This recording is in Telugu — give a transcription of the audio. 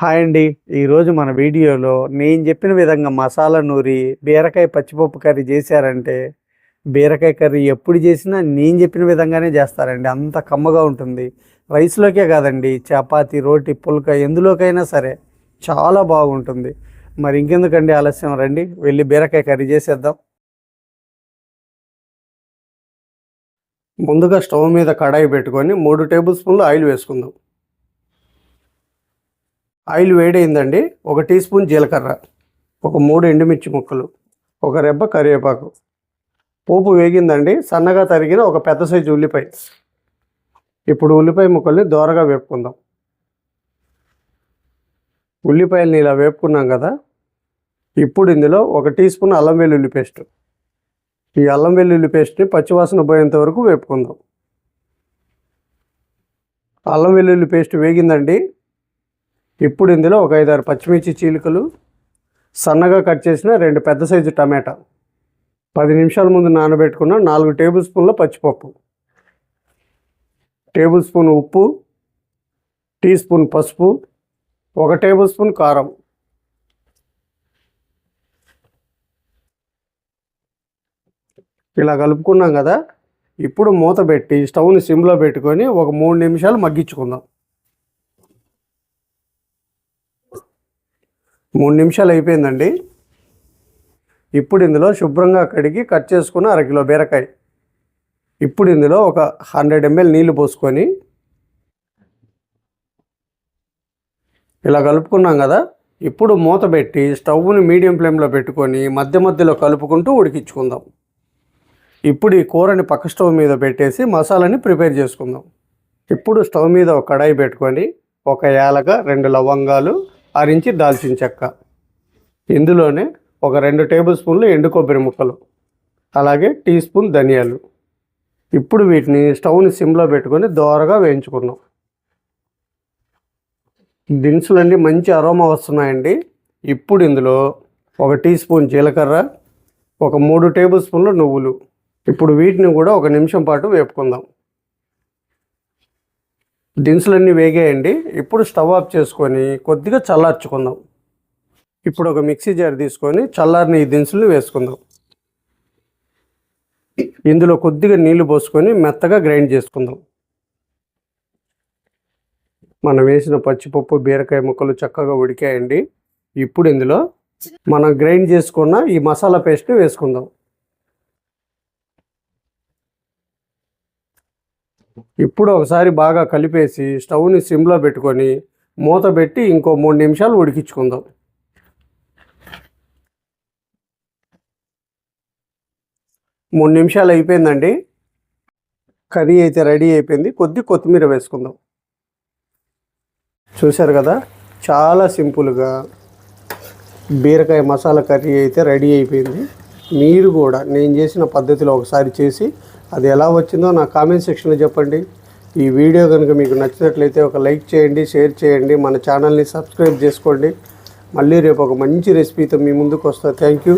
హాయ్ అండి. ఈరోజు మన వీడియోలో నేను చెప్పిన విధంగా మసాలా నూరి బీరకాయ పచ్చిపప్పు కర్రీ చేశారంటే బీరకాయ కర్రీ ఎప్పుడు చేసినా నేను చెప్పిన విధంగానే చేస్తారండి. అంత కమ్మగా ఉంటుంది. రైస్లోకే కాదండి చపాతి రోటి పుల్క ఎందులోకైనా సరే చాలా బాగుంటుంది. మరి ఇంకెందుకండి ఆలస్యం? రండి వెళ్ళి బీరకాయ కర్రీ చేసేద్దాం. ముందుగా స్టవ్ మీద కడాయి పెట్టుకొని మూడు టేబుల్ స్పూన్లు ఆయిల్ వేసుకుందాం. ఆయిల్ వేడైందండి. ఒక టీ స్పూన్ జీలకర్ర ఒక మూడు ఎండుమిర్చి ముక్కలు ఒక రెబ్బ కరివేపాకు. పోపు వేగిందండి. సన్నగా తరిగిన ఒక పెద్ద సైజు ఉల్లిపాయ. ఇప్పుడు ఉల్లిపాయ ముక్కల్ని దోరగా వేపుకుందాం. ఉల్లిపాయలని ఇలా వేపుకున్నాం కదా. ఇప్పుడు ఇందులో ఒక టీ స్పూన్ అల్లం వెల్లుల్లి పేస్ట్. ఈ అల్లం వెల్లుల్లి పేస్ట్ని పచ్చివాసన పోయేంత వరకు వేపుకుందాం. అల్లం వెల్లుల్లి పేస్ట్ వేగిందండి. ఇప్పుడు ఇందులో ఒక ఐదారు పచ్చిమిర్చి చీలికలు సన్నగా కట్ చేసిన రెండు పెద్ద సైజు టమాటా. పది నిమిషాల ముందు నానబెట్టుకున్న నాలుగు టేబుల్ స్పూన్ల పచ్చిపప్పు. టేబుల్ స్పూన్ ఉప్పు టీ స్పూన్ పసుపు ఒక టేబుల్ స్పూన్ కారం. ఇలా కలుపుకున్నాం కదా ఇప్పుడు మూత పెట్టి స్టవ్ని సిమ్లో పెట్టుకొని ఒక మూడు నిమిషాలు మగ్గించుకుందాం. మూడు నిమిషాలు అయిపోయిందండి. ఇప్పుడు ఇందులో శుభ్రంగా కడిగి కట్ చేసుకున్న అరకిలో బీరకాయ. ఇప్పుడు ఇందులో ఒక హండ్రెడ్ ఎంఎల్ నీళ్ళు పోసుకొని ఇలా కలుపుకున్నాం కదా ఇప్పుడు మూత పెట్టి స్టవ్ని మీడియం ఫ్లేమ్లో పెట్టుకొని మధ్య మధ్యలో కలుపుకుంటూ ఉడికించుకుందాం. ఇప్పుడు ఈ కూరని పక్క స్టవ్ మీద పెట్టేసి మసాలాని ప్రిపేర్ చేసుకుందాం. ఇప్పుడు స్టవ్ మీద ఒక కడాయి పెట్టుకొని ఒక యాలక రెండు లవంగాలు అరించి దాల్చిన చెక్క. ఇందులోనే ఒక రెండు టేబుల్ స్పూన్లు ఎండు కొబ్బరి ముక్కలు అలాగే టీ స్పూన్ ధనియాలు. ఇప్పుడు వీటిని స్టవ్ని సిమ్లో పెట్టుకొని దోరగా వేయించుకున్నాం దినుసులన్నీ మంచి అరోమా వస్తున్నాయండి. ఇప్పుడు ఇందులో ఒక టీ స్పూన్ జీలకర్ర ఒక మూడు టేబుల్ స్పూన్లు నువ్వులు. ఇప్పుడు వీటిని కూడా ఒక నిమిషం పాటు వేపుకుందాం. దినుసులన్నీ వేగేయండి. ఇప్పుడు స్టవ్ ఆఫ్ చేసుకొని కొద్దిగా చల్లార్చుకుందాం. ఇప్పుడు ఒక మిక్సీ జార్ తీసుకొని చల్లారిన ఈ దినుసులు వేసుకుందాం. ఇందులో కొద్దిగా నీళ్ళు పోసుకొని మెత్తగా గ్రైండ్ చేసుకుందాం. మనం వేసిన పచ్చిపప్పు బీరకాయ ముక్కలు చక్కగా ఉడికాయండి. ఇప్పుడు ఇందులో మనం గ్రైండ్ చేసుకున్న ఈ మసాలా పేస్ట్ని వేసుకుందాం. ఇప్పుడు ఒకసారి బాగా కలిపేసి స్టవ్ని సిమ్లో పెట్టుకొని మూత పెట్టి ఇంకో మూడు నిమిషాలు ఉడికించుకుందాం. మూడు నిమిషాలు అయిపోయిందండి. కర్రీ అయితే రెడీ అయిపోయింది. కొద్ది కొత్తిమీర వేసుకుందాం. చూశారు కదా? చాలా సింపుల్గా బీరకాయ మసాలా కర్రీ అయితే రెడీ అయిపోయింది. మీరు కూడా నేను చేసిన పద్ధతిలో ఒకసారి చేసి అది ఎలా వచ్చిందో నా కామెంట్ సెక్షన్లో చెప్పండి. ఈ వీడియో కనుక మీకు నచ్చినట్లయితే ఒక లైక్ చేయండి షేర్ చేయండి మన ఛానల్ని సబ్స్క్రైబ్ చేసుకోండి. మళ్ళీ రేపు ఒక మంచి రెసిపీతో మీ ముందుకు వస్తా. Thank you